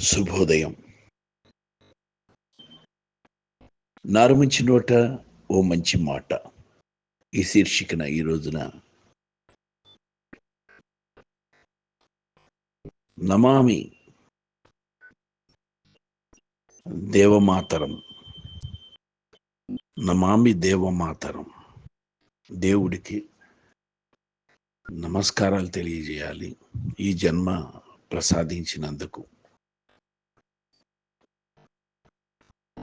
శుభోదయం. నారుమంచి నోట ఓ మంచి మాట. ఈ శీర్షికన ఈ రోజున నమామి దేవమాతరం. నమామి దేవమాతరం. దేవుడికి నమస్కారాలు తెలియజేయాలి. ఈ జన్మ ప్రసాదించినందుకు.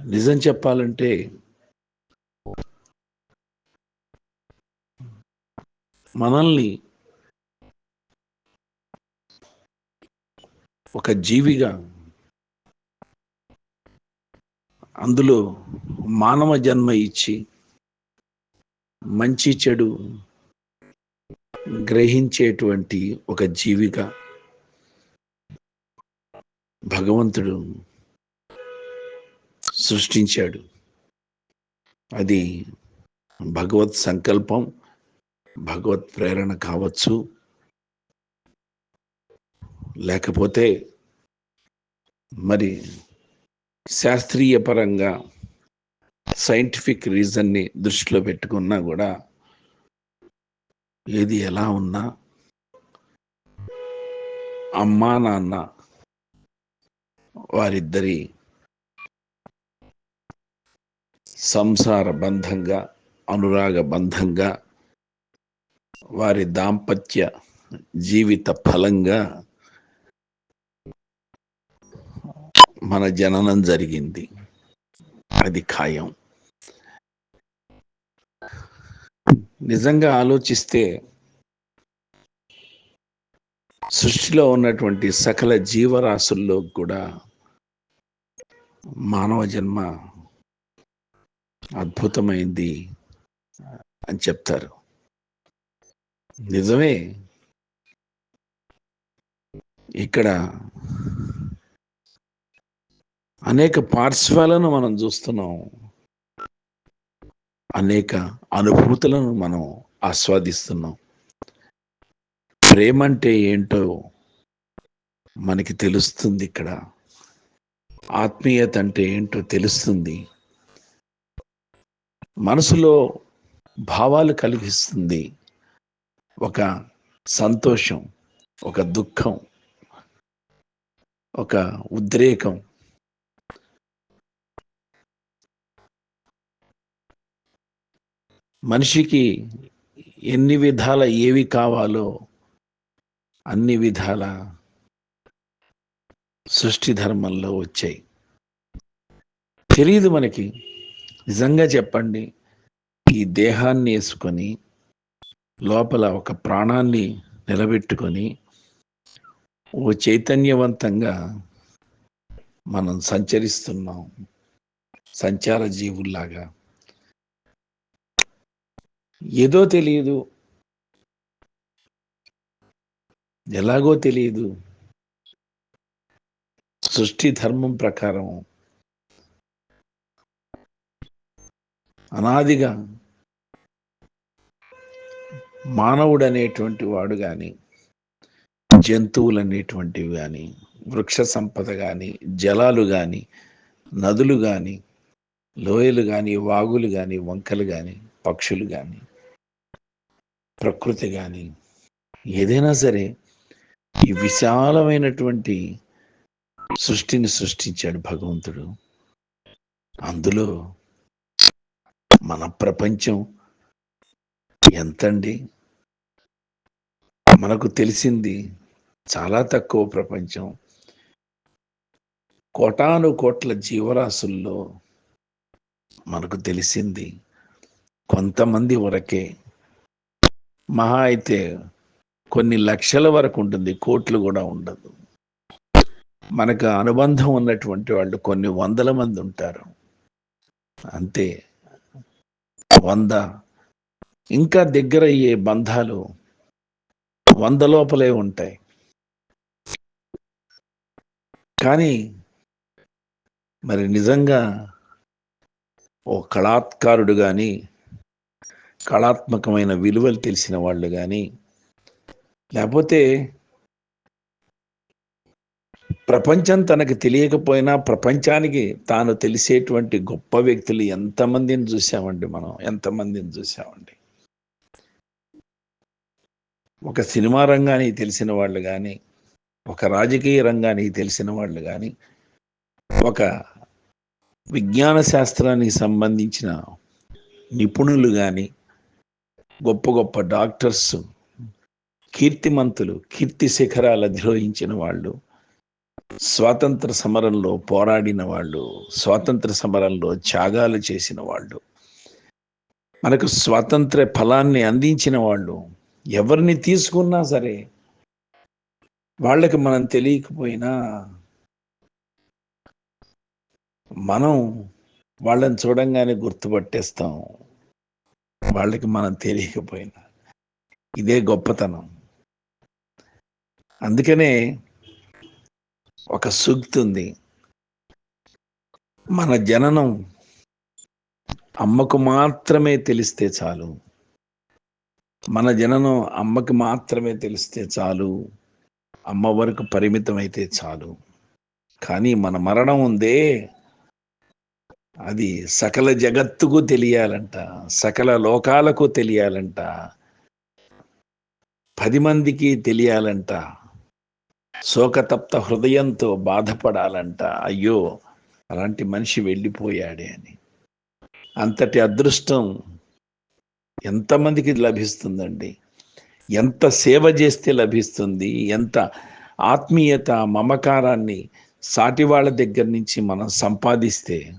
నిజం చెప్పాలంటే మనల్ని ఒక జీవిగా అందులో మానవ జన్మ ఇచ్చి మంచి చెడు గ్రహించేటువంటి ఒక జీవిగా భగవంతుడు సృష్టించాడు. అది భగవత్ సంకల్పం భగవత్ ప్రేరణ కావచ్చు. లేకపోతే మరి శాస్త్రీయ పరంగా సైంటిఫిక్ రీజన్ని దృష్టిలో పెట్టుకున్నా కూడా ఏది ఎలా ఉన్నా అమ్మా నాన్న వారిద్దరి సంసార బంధంగా అనురాగ బంధంగా వారి దాంపత్య జీవిత ఫలంగా మన జననం జరిగింది. అది ఖాయం. నిజంగా ఆలోచిస్తే సృష్టిలో ఉన్నటువంటి సకల జీవరాశుల్లో కూడా మానవ జన్మ అద్భుతమైంది అని చెప్తారు. నిజమే. ఇక్కడ అనేక పార్శ్వాలను మనం చూస్తున్నాం. అనేక అనుభూతులను మనం ఆస్వాదిస్తున్నాం. ప్రేమ అంటే ఏంటో మనకి తెలుస్తుంది ఇక్కడ. ఆత్మీయత అంటే ఏంటో తెలుస్తుంది. మనసులో భావాలు కలిగిస్తుంది. ఒక సంతోషం ఒక దుఃఖం ఒక ఉద్రేకం. మనిషికి ఎన్ని విధాల ఏవి కావాలో అన్ని విధాల సృష్టి ధర్మంలో వచ్చాయి. తెలియదు మనకి నిజంగా చెప్పండి ఈ దేహాన్ని వేసుకొని లోపల ఒక ప్రాణాన్ని నిలబెట్టుకొని ఓ చైతన్యవంతంగా మనం సంచరిస్తున్నాం సంచార జీవుల్లాగా. ఏదో తెలియదు. ఎలాగో తెలియదు. సృష్టి ధర్మం ప్రకారం అనాదిగా మానవుడు అనేటువంటి వాడు కానీ జంతువులు అనేటువంటివి కానీ వృక్ష సంపద కానీ జలాలు కానీ నదులు కానీ లోయలు కానీ వాగులు కానీ వంకలు కానీ పక్షులు కానీ ప్రకృతి కానీ ఏదైనా సరే ఈ విశాలమైనటువంటి సృష్టిని సృష్టించాడు భగవంతుడు. అందులో మన ప్రపంచం ఎంతండి? మనకు తెలిసింది చాలా తక్కువ ప్రపంచం. కోటాను కోట్ల జీవరాశుల్లో మనకు తెలిసింది కొంతమంది వరకే. మహా అయితే కొన్ని లక్షల వరకు ఉంటుంది కోట్లు కూడా ఉండదు. మనకు అనుబంధం ఉన్నటువంటి వాళ్ళు కొన్ని వందల మంది ఉంటారు. అంతే. వంద. ఇంకా దగ్గర అయ్యే బంధాలు వంద లోపలే ఉంటాయి. కానీ మరి నిజంగా ఓ కళాత్కారుడు కానీ కళాత్మకమైన విలువలు తెలిసిన వాళ్ళు కానీ లేకపోతే ప్రపంచం తనకు తెలియకపోయినా ప్రపంచానికి తాను తెలిసేటువంటి గొప్ప వ్యక్తులు ఎంతమందిని చూసామండి మనం? ఎంతమందిని చూసామండి? ఒక సినిమా రంగానికి తెలిసిన వాళ్ళు కానీ ఒక రాజకీయ రంగానికి తెలిసిన వాళ్ళు కానీ ఒక విజ్ఞాన శాస్త్రానికి సంబంధించిన నిపుణులు కానీ గొప్ప గొప్ప డాక్టర్స్ కీర్తిమంతులు కీర్తి శిఖరాలు అధిరోహించిన వాళ్ళు స్వాతంత్ర సమరంలో పోరాడిన వాళ్ళు స్వాతంత్ర సమరంలో త్యాగాలు చేసిన వాళ్ళు. మనకు స్వాతంత్ర ఫలాన్ని అందించిన వాళ్ళు ఎవరిని తీసుకున్నా సరే వాళ్ళకి మనం తెలియకపోయినా మనం వాళ్ళని చూడంగానే గుర్తుపట్టేస్తాం. వాళ్ళకి మనం తెలియకపోయినా. ఇదే గొప్పతనం. అందుకనే ఒక సూక్తి ఉంది. మన జననం అమ్మకు మాత్రమే తెలిస్తే చాలు. మన జననం అమ్మకి మాత్రమే తెలిస్తే చాలు. అమ్మ వరకు పరిమితమైతే చాలు. కానీ మన మరణం ఉందే. అది సకల జగత్తుకు తెలియాలంట. సకల లోకాలకు తెలియాలంట. పది మందికి తెలియాలంట. శోకతప్త హృదయంతో బాధపడాలంట అయ్యో అలాంటి మనిషి వెళ్ళిపోయాడే అని. అంతటి అదృష్టం ఎంతమందికి లభిస్తుందండి? ఎంత సేవ చేస్తే లభిస్తుంది? ఎంత ఆత్మీయత మమకారాన్ని సాటివాళ్ళ దగ్గర నుంచి మనం సంపాదిస్తే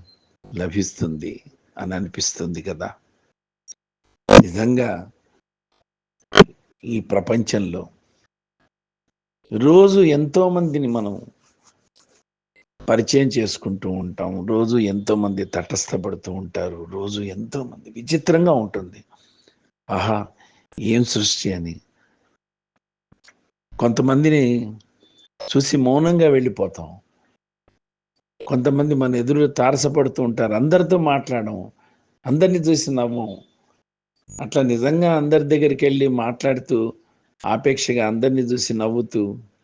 లభిస్తుంది అని అనిపిస్తుంది కదా. నిజంగా ఈ ప్రపంచంలో రోజు ఎంతో మందిని మనం పరిచయం చేసుకుంటూ ఉంటాం. రోజు ఎంతో మంది తటస్థపడుతూ ఉంటారు. రోజు ఎంతో మంది విచిత్రంగా ఉంటుంది. ఆహా ఏం సృష్టి అని. కొంతమందిని చూసి మౌనంగా వెళ్ళిపోతాం. కొంతమంది మన ఎదురు తారసపడుతూ ఉంటారు. అందరితో మాట్లాడడం అందరిని చూసి నవ్వం. అట్లా నిజంగా అందరి దగ్గరికి వెళ్ళి మాట్లాడుతూ ఆపేక్షగా అందరిని చూసి నవ్వుతూ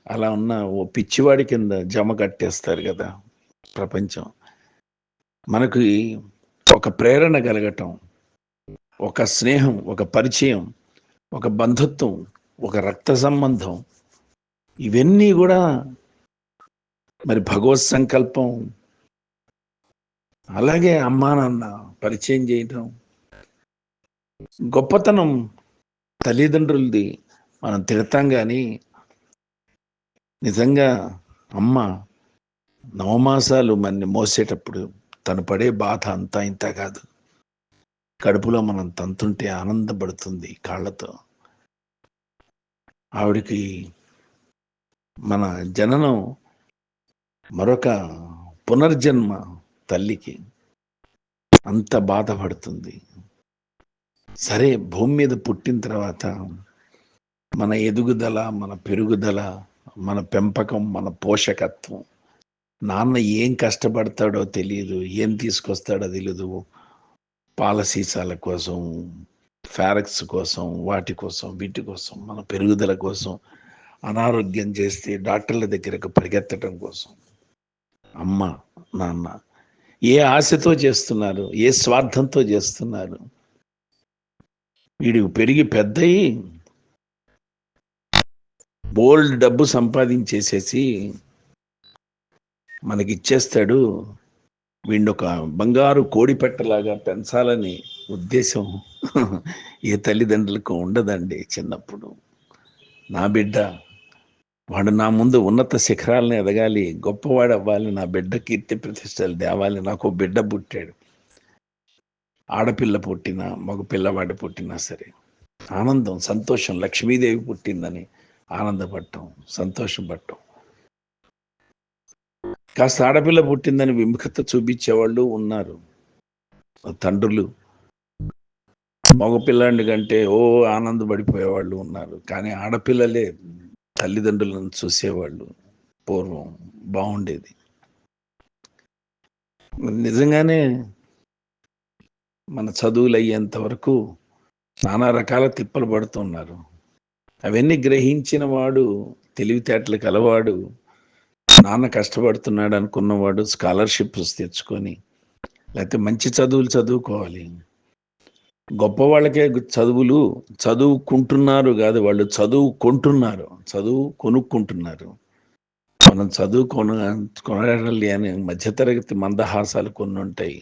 అలా ఉన్న ఓ పిచ్చివాడి కింద జమ కట్టేస్తారు కదా ప్రపంచం. మనకు ఒక ప్రేరణ కలగటం ఒక స్నేహం ఒక పరిచయం ఒక బంధుత్వం ఒక రక్త సంబంధం ఇవన్నీ కూడా మరి భగవత్ సంకల్పం అలాగే అమ్మా నాన్న పరిచయం చేయటం గొప్పతనం తల్లిదండ్రులది మనం తిడతాం కానీ నిజంగా అమ్మ నవమాసాలు మనని మోసేటప్పుడు తను పడే బాధ అంతా ఇంత కాదు. కడుపులో మనం తంతుంటే ఆనందపడుతుంది కాళ్ళతో. ఆవిడికి మన జననం మరొక పునర్జన్మ తల్లికి అంత బాధపడుతుంది. సరే భూమి మీద పుట్టిన తర్వాత మన ఎదుగుదల మన పెరుగుదల మన పెంపకం మన పోషకత్వం. నాన్న ఏం కష్టపడతాడో తెలియదు ఏం తీసుకొస్తాడో తెలియదు పాల సీసాల కోసం ఫ్యారక్స్ కోసం వాటి కోసం వీటి కోసం మన పెరుగుదల కోసం అనారోగ్యం చేస్తే డాక్టర్ల దగ్గరకు పరిగెత్తడం కోసం. అమ్మ నాన్న ఏ ఆశతో చేస్తున్నారు ఏ స్వార్థంతో చేస్తున్నారు? వీడు పెరిగి పెద్దయి బోల్డ్ డబ్బు సంపాదించేసేసి మనకి ఇచ్చేస్తాడు వీడిని ఒక బంగారు కోడి పెట్టలాగా పెంచాలని ఉద్దేశం ఏ తల్లిదండ్రులకు ఉండదండి చిన్నప్పుడు. నా బిడ్డ వాడు నా ముందు ఉన్నత శిఖరాలను ఎదగాలి గొప్పవాడు అవ్వాలి నా బిడ్డ కీర్తి ప్రతిష్టలు తేవాలి నాకు బిడ్డ పుట్టాడు. ఆడపిల్ల పుట్టినా మగ పిల్లవాడు పుట్టినా సరే ఆనందం సంతోషం లక్ష్మీదేవి పుట్టిందని ఆనందపడటం సంతోషపడటం. కాస్త ఆడపిల్ల పుట్టిందని విముఖత చూపించేవాళ్ళు ఉన్నారు. తండ్రులు మగపిల్లాడి కంటే ఓ ఆనందపడిపోయేవాళ్ళు ఉన్నారు. కానీ ఆడపిల్లలే తల్లిదండ్రులను చూసేవాళ్ళు. పూర్వం బాగుండేది. నిజంగానే మన చదువులు అయ్యేంత వరకు నానా రకాల తిప్పలు పడుతున్నారు. అవన్నీ గ్రహించిన వాడు తెలివితేటలు కలవాడు నాన్న కష్టపడుతున్నాడు అనుకున్నవాడు స్కాలర్షిప్స్ తెచ్చుకొని లేకపోతే మంచి చదువులు చదువుకోవాలి. గొప్ప వాళ్ళకే చదువులు చదువుకుంటున్నారు కాదు వాళ్ళు చదువుకుంటున్నారు చదువు కొనుక్కుంటున్నారు. మనం చదువు కొన కొనడం అని మధ్యతరగతి మందహాసాలు కొన్ని ఉంటాయి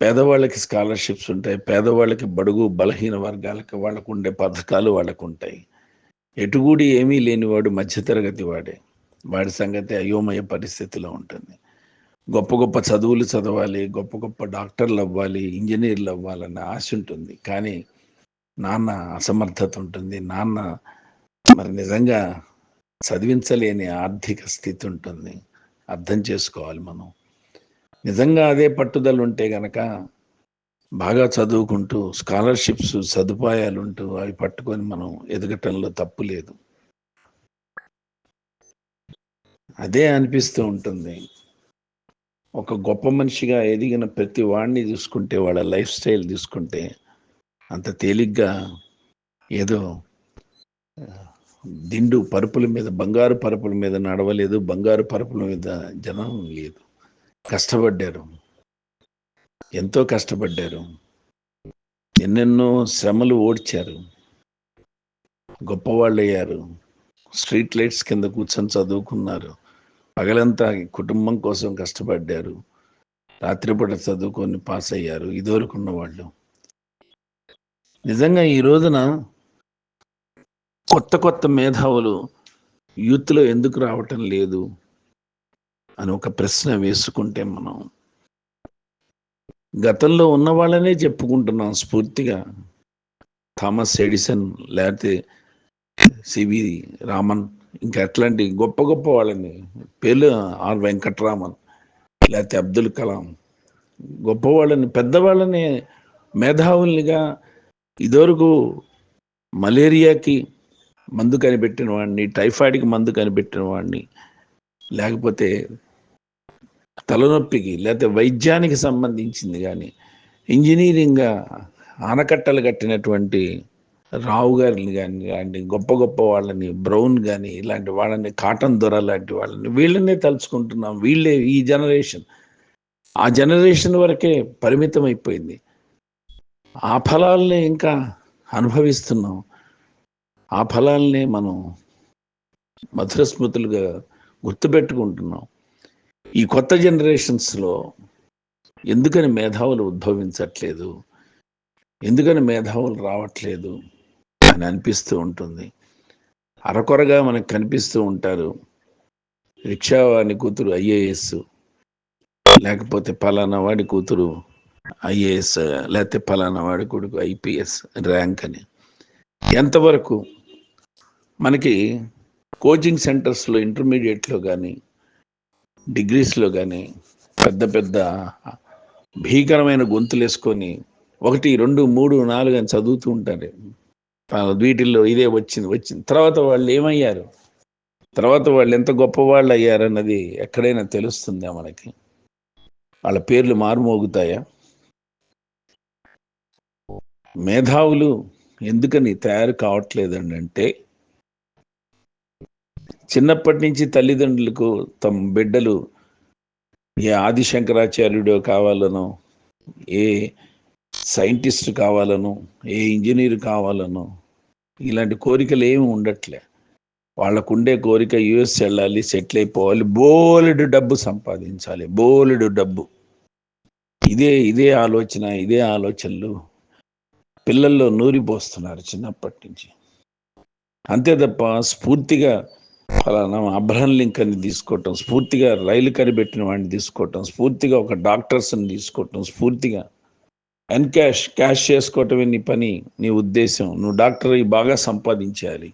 పేదవాళ్ళకి స్కాలర్షిప్స్ ఉంటాయి పేదవాళ్ళకి బడుగు బలహీన వర్గాలకి వాళ్ళకు ఉండే పథకాలు వాళ్ళకు ఉంటాయి ఎటుగూడి ఏమీ లేనివాడు మధ్యతరగతి వాడే. వాడి సంగతి అయోమయ పరిస్థితిలో ఉంటుంది. గొప్ప గొప్ప చదువులు చదవాలి గొప్ప గొప్ప డాక్టర్లు అవ్వాలి ఇంజనీర్లు అవ్వాలన్న ఆశ ఉంటుంది. కానీ నాన్న అసమర్థత ఉంటుంది. నాన్న మరి నిజంగా చదివించలేని ఆర్థిక స్థితి ఉంటుంది. అర్థం చేసుకోవాలి మనం. నిజంగా అదే పట్టుదల ఉంటే గనక బాగా చదువుకుంటూ స్కాలర్షిప్స్ సదుపాయాలు ఉంటూ అవి పట్టుకొని మనం ఎదగటంలో తప్పు లేదు. అదే అనిపిస్తూ ఉంటుంది. ఒక గొప్ప మనిషిగా ఎదిగిన ప్రతి వాడిని చూసుకుంటే వాళ్ళ లైఫ్ స్టైల్ చూసుకుంటే అంత తేలిగ్గా ఏదో దిండు పరుపుల మీద బంగారు పరుపుల మీద నడవలేదు బంగారు పరుపుల మీద జనం లేదు. కష్టపడ్డారు. ఎంతో కష్టపడ్డారు. ఎన్నెన్నో శ్రమలు ఓడ్చారు. గొప్పవాళ్ళు అయ్యారు స్ట్రీట్ లైట్స్ కింద కూర్చొని చదువుకున్నారు. పగలంతా కుటుంబం కోసం కష్టపడ్డారు. రాత్రిపూట చదువుకొని పాస్ అయ్యారు. ఇదివరకున్న వాళ్ళు నిజంగా ఈ రోజున కొత్త కొత్త మేధావులు యూత్లో ఎందుకు రావటం లేదు? అని ఒక ప్రశ్న వేసుకుంటే మనం గతంలో ఉన్న వాళ్ళనే చెప్పుకుంటున్నాం స్ఫూర్తిగా. థామస్ ఎడిసన్ లేకపోతే సివి రామన్ ఇంకా అట్లాంటి గొప్ప గొప్ప వాళ్ళని పేర్లు ఆర్ వెంకట్రామన్ లేకపోతే అబ్దుల్ కలాం గొప్ప వాళ్ళని పెద్దవాళ్ళని మేధావుల్నిగా ఇదివరకు మలేరియాకి మందు కనిపెట్టిన వాడిని టైఫాయిడ్కి మందు కనిపెట్టిన వాడిని లేకపోతే తలనొప్పికి లేకపోతే వైద్యానికి సంబంధించింది కానీ ఇంజనీరింగ్గా ఆనకట్టలు కట్టినటువంటి రావు గారిని కానీ ఇలాంటి గొప్ప గొప్ప వాళ్ళని బ్రౌన్ కానీ ఇలాంటి వాళ్ళని కాటన్ దొర లాంటి వాళ్ళని వీళ్ళనే తలుచుకుంటున్నాం. వీళ్ళే ఈ జనరేషన్. ఆ జనరేషన్ వరకే పరిమితం అయిపోయింది ఆ ఫలాల్ని ఇంకా అనుభవిస్తున్నాం. ఆ ఫలాల్ని మనం మధుర స్మృతులుగా గుర్తుపెట్టుకుంటున్నాం. ఈ కొత్త జనరేషన్స్లో ఎందుకని మేధావులు ఉద్భవించట్లేదు? ఎందుకని మేధావులు రావట్లేదు? అని అనిపిస్తూ ఉంటుంది. అరకొరగా మనకు కనిపిస్తూ ఉంటారు. రిక్షావాని కూతురు ఐఏఎస్ లేకపోతే పలానా వాడి కూతురు ఐఏఎస్ లేకపోతే పలానా వాడి కొడుకు ఐపీఎస్ ర్యాంక్ అని. ఎంతవరకు మనకి కోచింగ్ సెంటర్స్లో ఇంటర్మీడియట్లో కానీ డిగ్రీస్లో కానీ పెద్ద పెద్ద భీకరమైన గొంతులు వేసుకొని ఒకటి రెండు మూడు నాలుగు అని చదువుతూ ఉంటారు. వీటిల్లో ఇదే వచ్చింది వచ్చింది. తర్వాత వాళ్ళు ఏమయ్యారు? తర్వాత వాళ్ళు ఎంత గొప్ప వాళ్ళు అయ్యారన్నది ఎక్కడైనా తెలుస్తుందా మనకి? వాళ్ళ పేర్లు మారుమోగుతాయా? మేధావులు ఎందుకని తయారు కావట్లేదండి అంటే చిన్నప్పటి నుంచి తల్లిదండ్రులకు తమ బిడ్డలు ఏ ఆదిశంకరాచార్యుడో కావాలనో ఏ సైంటిస్ట్ కావాలనో ఏ ఇంజనీర్ కావాలనో ఇలాంటి కోరికలు ఏమి ఉండట్లే. వాళ్ళకు ఉండే కోరిక యుఎస్ వెళ్ళాలి సెటిల్ అయిపోవాలి బోలెడు డబ్బు సంపాదించాలి బోలెడు డబ్బు. ఇదే ఇదే ఆలోచన ఇదే ఆలోచనలు పిల్లల్లో నూరిపోస్తున్నారు చిన్నప్పటి నుంచి. అంతే తప్ప స్ఫూర్తిగా ఫలానా అబ్రహం లింకన్ని తీసుకోవటం స్ఫూర్తిగా రైలు కనిపెట్టిన వాడిని తీసుకోవటం స్ఫూర్తిగా ఒక డాక్టర్స్ని తీసుకోవటం స్ఫూర్తిగా ఎన్ క్యాష్ క్యాష్ చేసుకోవటమే నీ పని నీ ఉద్దేశం. నువ్వు డాక్టర్ అయ్యి బాగా సంపాదించాలి.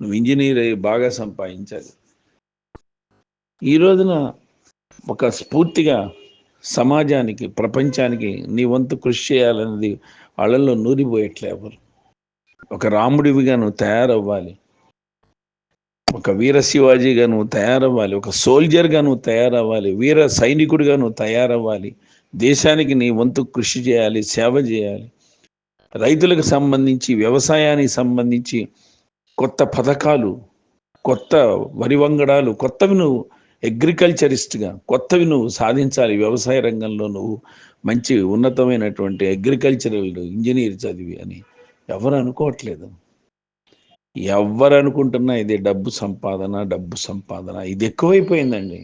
నువ్వు ఇంజనీర్ అయ్యి బాగా సంపాదించాలి. ఈ రోజున ఒక స్ఫూర్తిగా సమాజానికి ప్రపంచానికి నీ వంతు కృషి చేయాలన్నది వాళ్ళల్లో నూరిపోయట్లే ఎవరు. ఒక రాముడివిగా నువ్వు తయారవ్వాలి. ఒక వీర శివాజీగా నువ్వు తయారవ్వాలి ఒక సోల్జర్గా నువ్వు తయారవ్వాలి వీర సైనికుడిగా నువ్వు తయారవ్వాలి దేశానికి నీ వంతు కృషి చేయాలి సేవ చేయాలి. రైతులకు సంబంధించి వ్యవసాయానికి సంబంధించి కొత్త పథకాలు కొత్త వరి వంగడాలు కొత్తవి నువ్వు అగ్రికల్చరిస్ట్గా కొత్తవి నువ్వు సాధించాలి. వ్యవసాయ రంగంలో నువ్వు మంచి ఉన్నతమైనటువంటి అగ్రికల్చరల్ ఇంజనీర్ చదివి అని ఎవరు అనుకోవట్లేదు. ఎవరు అనుకుంటున్నా ఇది డబ్బు సంపాదన డబ్బు సంపాదన. ఇది ఎక్కువైపోయిందండి.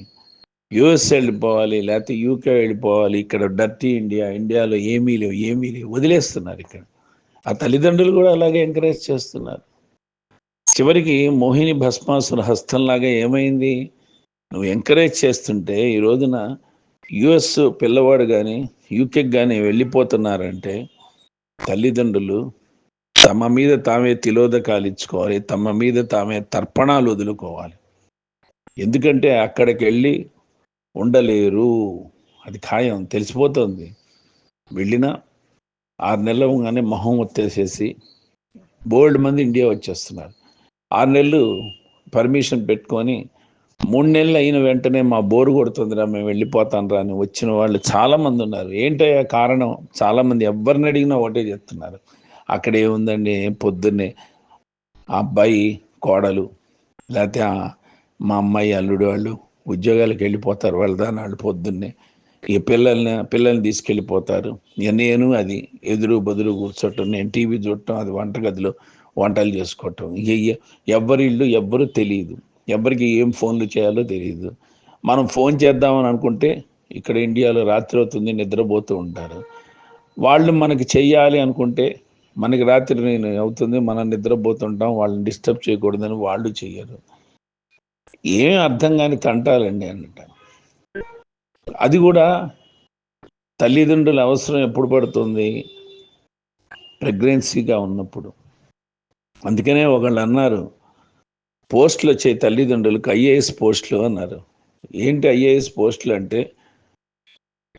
యుఎస్ వెళ్ళిపోవాలి లేకపోతే యూకే వెళ్ళిపోవాలి ఇక్కడ డర్టీ ఇండియా ఇండియాలో ఏమీ లేవు ఏమీ లేవు. వదిలేస్తున్నారు ఇక్కడ. ఆ తల్లిదండ్రులు కూడా అలాగే ఎంకరేజ్ చేస్తున్నారు. చివరికి మోహిని భస్మాసుర హస్తంలాగా ఏమైంది? నువ్వు ఎంకరేజ్ చేస్తుంటే ఈ రోజున యుఎస్ పిల్లవాడు కానీ యూకేకి కానీ వెళ్ళిపోతున్నారంటే తల్లిదండ్రులు తమ మీద తామే తిలోదకాలు ఇచ్చుకోవాలి తమ మీద తామే తర్పణాలు వదులుకోవాలి. ఎందుకంటే అక్కడికి వెళ్ళి ఉండలేరు. అది ఖాయం తెలిసిపోతుంది. వెళ్ళినా ఆరు నెలలు కానీ మొహం వచ్చేసేసి బోల్డ్ మంది ఇండియా వచ్చేస్తున్నారు. ఆరు నెలలు పర్మిషన్ పెట్టుకొని మూడు నెలలు అయిన వెంటనే మా బోరు కొడుతుందిరా మేము వెళ్ళిపోతాం రా అని వచ్చిన వాళ్ళు చాలామంది ఉన్నారు. ఏంటయ్యా కారణం? చాలామంది ఎవరిని అడిగినా ఒకటే చెప్తున్నారు. అక్కడ ఏముందండి పొద్దున్నే అబ్బాయి కోడలు లేకపోతే మా అమ్మాయి అల్లుడు వాళ్ళు ఉద్యోగాలకు వెళ్ళిపోతారు వెళ్దాని వాళ్ళు పొద్దున్నే. ఇక పిల్లల్ని పిల్లల్ని తీసుకెళ్ళిపోతారు. నేను అది ఎదురు బదురు కూర్చోటం నేను టీవీ చూడటం అది వంటగదిలో వంటలు చేసుకోవటం. ఇక ఎవరి ఇల్లు ఎవ్వరు తెలియదు ఎవరికి ఏం ఫోన్లు చేయాలో తెలియదు మనం ఫోన్ చేద్దామని అనుకుంటే ఇక్కడ ఇండియాలో రాత్రి అవుతుంది నిద్రపోతూ ఉంటారు. వాళ్ళు మనకి చెయ్యాలి అనుకుంటే మనకి రాత్రి నేను అవుతుంది మనం నిద్రపోతుంటాం వాళ్ళని డిస్టర్బ్ చేయకూడదని వాళ్ళు చెయ్యరు. ఏం అర్థం కాని తంటాలండి అన్నట అది కూడా తల్లిదండ్రుల అవసరం ఎప్పుడు పడుతుంది? ప్రెగ్నెన్సీగా ఉన్నప్పుడు. అందుకనే ఒకళ్ళు అన్నారు పోస్టులు వచ్చే తల్లిదండ్రులకు ఐఏఎస్ పోస్టులు అన్నారు. ఏంటి ఐఏఎస్ పోస్టులు అంటే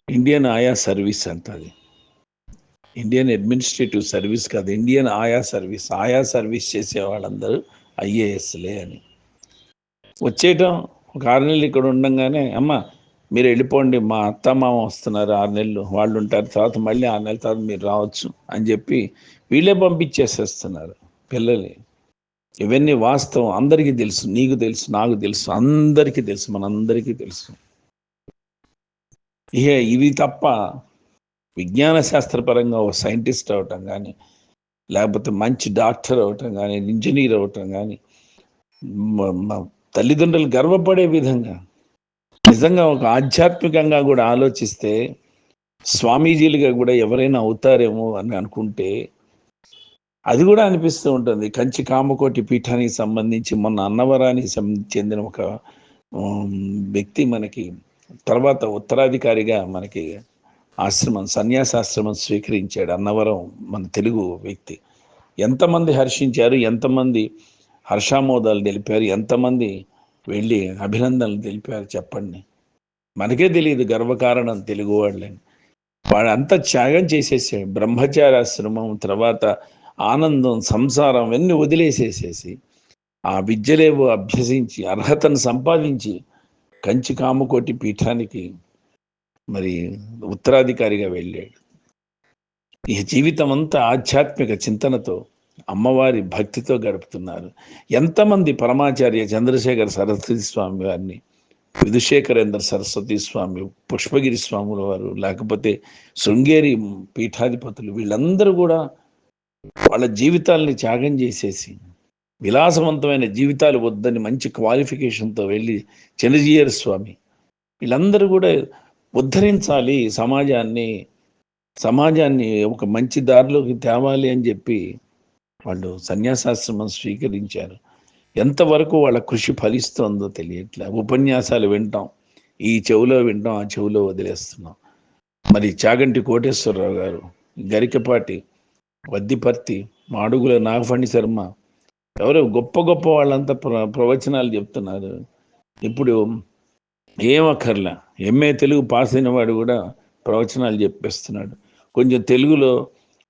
ఇండియన్ ఆయా సర్వీస్ అంత అది ఇండియన్ అడ్మినిస్ట్రేటివ్ సర్వీస్ కాదు ఇండియన్ ఆయా సర్వీస్ ఆయా సర్వీస్ చేసే వాళ్ళందరూ ఐఏఎస్లే అని. వచ్చేయటం ఒక ఆరు నెలలు ఇక్కడ ఉండంగానే అమ్మ మీరు వెళ్ళిపోండి మా అత్త మామ వస్తున్నారు ఆరు నెలలు వాళ్ళు ఉంటారు తర్వాత మళ్ళీ ఆరు నెలల తర్వాత మీరు రావచ్చు అని చెప్పి వీళ్ళే పంపించేసేస్తున్నారు పిల్లల్ని. ఇవన్నీ వాస్తవం అందరికీ తెలుసు నీకు తెలుసు నాకు తెలుసు అందరికీ తెలుసు మనందరికీ తెలుసు. ఇక ఇవి తప్ప విజ్ఞాన శాస్త్రపరంగా ఒక సైంటిస్ట్ అవటం కానీ లేకపోతే మంచి డాక్టర్ అవటం కానీ ఇంజనీర్ అవటం కానీ తల్లిదండ్రులు గర్వపడే విధంగా నిజంగా ఒక ఆధ్యాత్మికంగా కూడా ఆలోచిస్తే స్వామీజీలుగా కూడా ఎవరైనా అవుతారేమో అని అనుకుంటే అది కూడా అనిపిస్తూ ఉంటుంది. కంచి కామకోటి పీఠానికి సంబంధించి మొన్న అన్నవరానికి సం- చెందిన ఒక వ్యక్తి మనకి తర్వాత ఉత్తరాధికారిగా మనకి ఆశ్రమం సన్యాసాశ్రమం స్వీకరించాడు అన్నవరం మన తెలుగు వ్యక్తి. ఎంతమంది హర్షించారు ఎంతమంది హర్షామోదాలు తెలిపారు ఎంతమంది వెళ్ళి అభినందనలు తెలిపారు చెప్పండి. మనకే తెలియదు గర్వకారణం తెలుగు వాళ్ళని. వాడు అంత త్యాగం చేసేసాడు బ్రహ్మచారాశ్రమం తర్వాత ఆనందం సంసారం అన్నీ వదిలేసేసేసి ఆ విద్యలేవో అభ్యసించి అర్హతను సంపాదించి కంచి కామకోటి పీఠానికి మరి ఉత్తరాధికారిగా వెళ్ళాడు. ఈ జీవితం అంతా ఆధ్యాత్మిక చింతనతో అమ్మవారి భక్తితో గడుపుతున్నారు. ఎంతమంది పరమాచార్య చంద్రశేఖర సరస్వతి స్వామి వారిని విధుశేఖరేంద్ర సరస్వతి స్వామి పుష్పగిరి స్వాముల వారు లేకపోతే శృంగేరి పీఠాధిపతులు వీళ్ళందరూ కూడా వాళ్ళ జీవితాల్ని త్యాగం చేసేసి విలాసవంతమైన జీవితాలు వద్దని మంచి క్వాలిఫికేషన్తో వెళ్ళి చెనజీయర్ స్వామి వీళ్ళందరూ కూడా ఉద్ధరించాలి సమాజాన్ని. సమాజాన్ని ఒక మంచి దారిలోకి తేవాలి అని చెప్పి వాళ్ళు సన్యాసాశ్రమం స్వీకరించారు. ఎంతవరకు వాళ్ళ కృషి ఫలిస్తుందో తెలియట్లే. ఉపన్యాసాలు వింటాం. ఈ చెవిలో వింటాం ఆ చెవిలో వదిలేస్తున్నాం. మరి చాగంటి కోటేశ్వరరావు గారు గరికపాటి వద్దిపర్తి మాడుగుల నాగఫణి శర్మ ఎవరో గొప్ప గొప్ప వాళ్ళంతా ప్ర ప్రవచనాలు చెప్తున్నారు. ఇప్పుడు ఏం ఎంఏ తెలుగు పాస్ అయిన వాడు కూడా ప్రవచనాలు చెప్పేస్తున్నాడు. కొంచెం తెలుగులో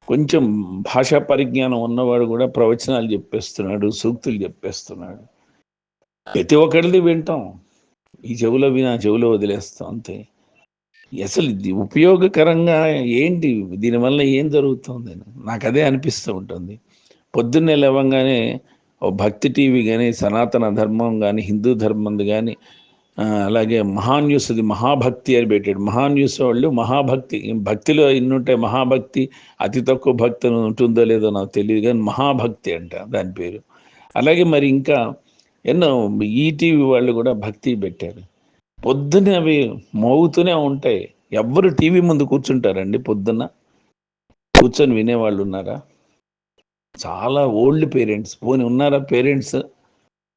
కొంచెం భాషా పరిజ్ఞానం ఉన్నవాడు కూడా ప్రవచనాలు చెప్పేస్తున్నాడు సూక్తులు చెప్పేస్తున్నాడు. ప్రతి ఒక్కరిది వింటాం. ఈ చెవులో విని ఆ చెవులో వదిలేస్తాం అంతే. అసలు ఇది ఉపయోగకరంగా ఏంటి? దీనివల్ల ఏం జరుగుతుంది? నాకు అదే అనిపిస్తూ ఉంటుంది. పొద్దున్నే లేవంగానే ఓ భక్తి టీవీ కానీ సనాతన ధర్మం కానీ హిందూ ధర్మంది కానీ అలాగే మహాన్యూస్ అది మహాభక్తి అని పెట్టాడు. మహాన్యూస్ వాళ్ళు మహాభక్తి. భక్తిలో ఇన్నుంటే మహాభక్తి అతి తక్కువ భక్తి ఉంటుందో లేదో నాకు తెలియదు కానీ మహాభక్తి అంట దాని పేరు. అలాగే మరి ఇంకా ఎన్నో ఈటీవీ వాళ్ళు కూడా భక్తి పెట్టారు. పొద్దునే అవి మోగుతూనే ఉంటాయి. ఎవ్వరు టీవీ ముందు కూర్చుంటారండి పొద్దున్న? కూర్చొని వినేవాళ్ళు ఉన్నారా? చాలా ఓల్డ్ పేరెంట్స్. పోనీ ఉన్నారా పేరెంట్స్?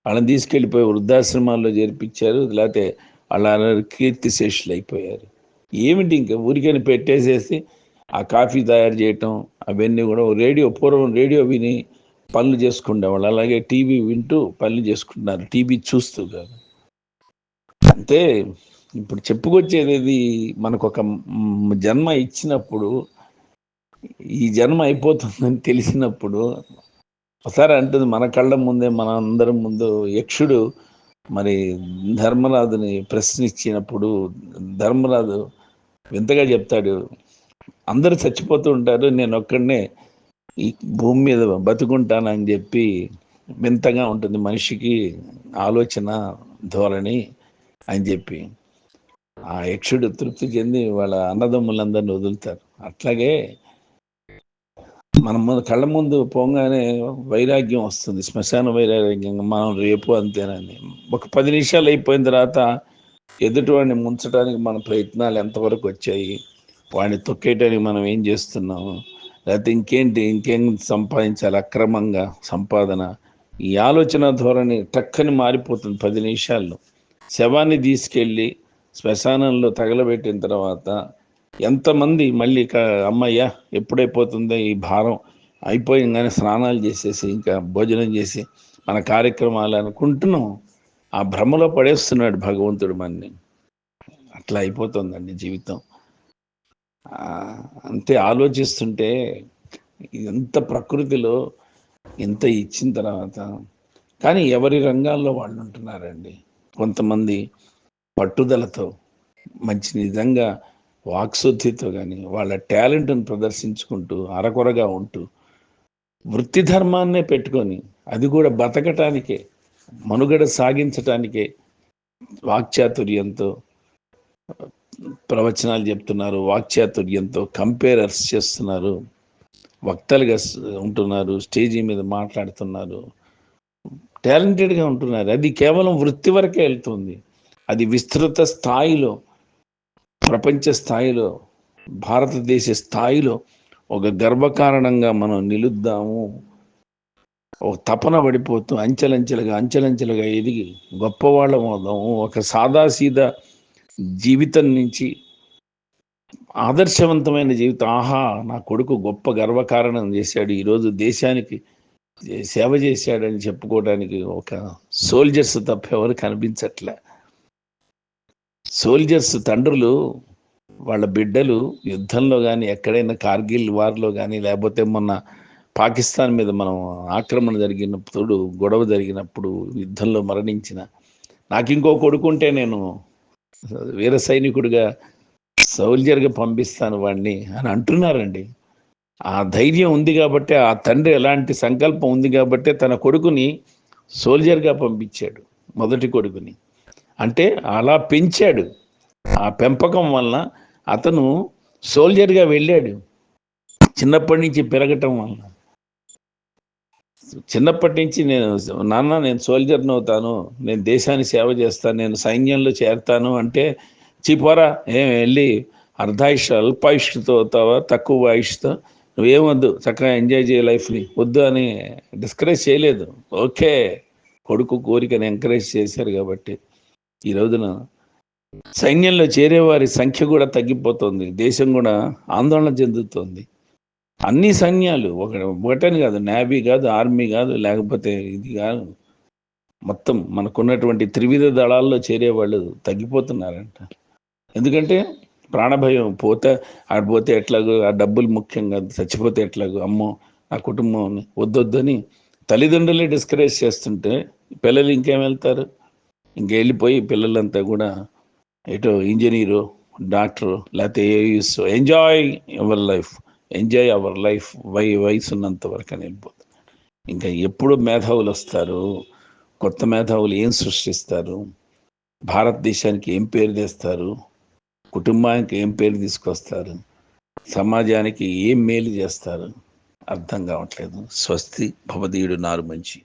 వాళ్ళని తీసుకెళ్ళిపోయి వృద్ధాశ్రమాల్లో చేర్పించారు లేకపోతే వాళ్ళ కీర్తి శేషులు అయిపోయారు. ఏమిటి ఇంకా ఊరికని పెట్టేసేసి ఆ కాఫీ తయారు చేయటం అవన్నీ కూడా రేడియో పూర్వం రేడియో విని పనులు చేసుకునేవాళ్ళు అలాగే టీవీ వింటూ పనులు చేసుకుంటున్నారు టీవీ చూస్తూ కాదు. అంటే ఇప్పుడు చెప్పుకొచ్చేది ఇది మనకు ఒక జన్మ ఇచ్చినప్పుడు ఈ జన్మ అయిపోతుందని తెలిసినప్పుడు ఒకసారి అంటుంది మన కళ్ళ ముందే మన అందరం ముందు యక్షుడు మరి ధర్మరాజుని ప్రశ్నించినప్పుడు ధర్మరాజు వింతగా చెప్తాడు అందరూ చచ్చిపోతూ ఉంటారు నేను ఒక్కడనే ఈ భూమి మీద బతుకుంటానని చెప్పి వింతగా ఉంటుంది మనిషికి ఆలోచన ధోరణి అని చెప్పి. ఆ యక్షుడు తృప్తి చెంది వాళ్ళ అన్నదమ్ములందరిని వదులుతారు. అట్లాగే మన ముందు కళ్ళ ముందు పోగానే వైరాగ్యం వస్తుంది. శ్మశాన వైరాగ్యం మనం రేపు అంతేనని. ఒక పది నిమిషాలు అయిపోయిన తర్వాత ఎదుటివాడిని ముంచడానికి మన ప్రయత్నాలు ఎంతవరకు వచ్చాయి? వాడిని తొక్కేయడానికి మనం ఏం చేస్తున్నాము లేకపోతే ఇంకేంటి? ఇంకేం సంపాదించాలి? అక్రమంగా సంపాదన. ఈ ఆలోచన ధోరణి టక్కని మారిపోతుంది పది నిమిషాల్లో. శవాన్ని తీసుకెళ్ళి శ్మశానంలో తగలబెట్టిన తర్వాత ఎంతమంది మళ్ళీ ఇక అమ్మయ్య ఎప్పుడైపోతుందో ఈ భారం. అయిపోయింగానే స్నానాలు చేసేసి ఇంకా భోజనం చేసి మన కార్యక్రమాలు అనుకుంటున్నాం. ఆ భ్రమలో పడేస్తున్నాడు భగవంతుడు మనని. అట్లా అయిపోతుందండి జీవితం. అంతే ఆలోచిస్తుంటే ఎంత ప్రకృతిలో ఎంత ఇచ్చిన తర్వాత. కానీ ఎవరి రంగాల్లో వాళ్ళు ఉంటున్నారండి. కొంతమంది పట్టుదలతో మంచి నిజంగా వాక్శుద్ధితో కానీ వాళ్ళ టాలెంట్ను ప్రదర్శించుకుంటూ అరకొరగా ఉంటూ వృత్తి ధర్మాన్నే పెట్టుకొని అది కూడా బతకటానికే మనుగడ సాగించటానికే వాక్చాతుర్యంతో ప్రవచనాలు చెప్తున్నారు వాక్చాతుర్యంతో కంపేరర్స్ చేస్తున్నారు వక్తలుగా ఉంటున్నారు స్టేజీ మీద మాట్లాడుతున్నారు టాలెంటెడ్గా ఉంటున్నారు. అది కేవలం వృత్తి వరకే వెళ్తుంది. అది విస్తృత స్థాయిలో ప్రపంచ స్థాయిలో భారతదేశ స్థాయిలో ఒక గర్వకారణంగా మనం నిలుద్దాము. ఒక తపన పడిపోతూ అంచెలంచెలుగా అంచెలంచెలుగా ఎదిగి గొప్పవాళ్ళం అవుదాము ఒక సాదాసీదా జీవితం నుంచి ఆదర్శవంతమైన జీవితం. ఆహా నా కొడుకు గొప్ప గర్వకారణం చేశాడు. ఈరోజు దేశానికి సేవ చేశాడని చెప్పుకోవడానికి ఒక సోల్జర్స్ తప్ప ఎవరు కనిపించట్లే. సోల్జర్స్ తండ్రులు వాళ్ళ బిడ్డలు యుద్ధంలో కానీ ఎక్కడైనా కార్గిల్ వార్లో కానీ లేకపోతే మొన్న పాకిస్తాన్ మీద మనం ఆక్రమణ జరిగినప్పుడు గొడవ జరిగినప్పుడు యుద్ధంలో మరణించిన నాకు ఇంకో కొడుకుంటే నేను వీర సైనికుడిగా సోల్జర్గా పంపిస్తాను వాడిని అని అంటున్నారండి. ఆ ధైర్యం ఉంది కాబట్టి ఆ తండ్రి ఎలాంటి సంకల్పం ఉంది కాబట్టి తన కొడుకుని సోల్జర్గా పంపించాడు మొదటి కొడుకుని. అంటే అలా పెంచాడు. ఆ పెంపకం వలన అతను సోల్జర్గా వెళ్ళాడు. చిన్నప్పటి నుంచి పెరగటం వలన. చిన్నప్పటి నుంచి నేను నాన్న నేను సోల్జర్ని అవుతాను. నేను దేశాన్ని సేవ చేస్తాను. నేను సైన్యంలో చేరతాను అంటే చిపోరా ఏం వెళ్ళి అర్ధాయుష్ అల్పాయుష్తో అవుతావా తక్కువ ఆయుష్తో నువ్వేమొద్దు చక్కగా ఎంజాయ్ చేయ లైఫ్ని. వద్దు అని డిస్కరేజ్ చేయలేదు. ఓకే. కొడుకు కోరికను ఎంకరేజ్ చేశారు కాబట్టి. ఈ రోజున సైన్యంలో చేరేవారి సంఖ్య కూడా తగ్గిపోతుంది. దేశం కూడా ఆందోళన చెందుతోంది. అన్ని సైన్యాలు ఒక ఒకటని కాదు నేవీ కాదు ఆర్మీ కాదు లేకపోతే ఇది కాదు. మొత్తం మనకున్నటువంటి త్రివిధ దళాల్లో చేరేవాళ్ళు తగ్గిపోతున్నారంట. ఎందుకంటే ప్రాణభయం పోతే ఆడ పోతే ఎట్లాగో ఆ డబ్బులు ముఖ్యంగా చచ్చిపోతే ఎట్లాగో అమ్మో నా కుటుంబం వద్దొద్దని తల్లిదండ్రులే డిస్కరేజ్ చేస్తుంటే పిల్లలు ఇంకేం వెళ్తారు? ఇంక వెళ్ళిపోయి పిల్లలంతా కూడా ఎటో ఇంజనీరు డాక్టరు లేకపోతే IAS enjoy our life enjoy our life why వయసు ఉన్నంత వరకు అని వెళ్ళిపోతుంది ఇంకా ఎప్పుడు మేధావులు వస్తారు? కొత్త మేధావులు ఏం సృష్టిస్తారు? భారతదేశానికి ఏం పేరు తెస్తారు? కుటుంబానికి ఏం పేరు తీసుకొస్తారు? సమాజానికి ఏం మేలు చేస్తారు? అర్థం కావట్లేదు. స్వస్తి భవదీయుడు నారు మంచి.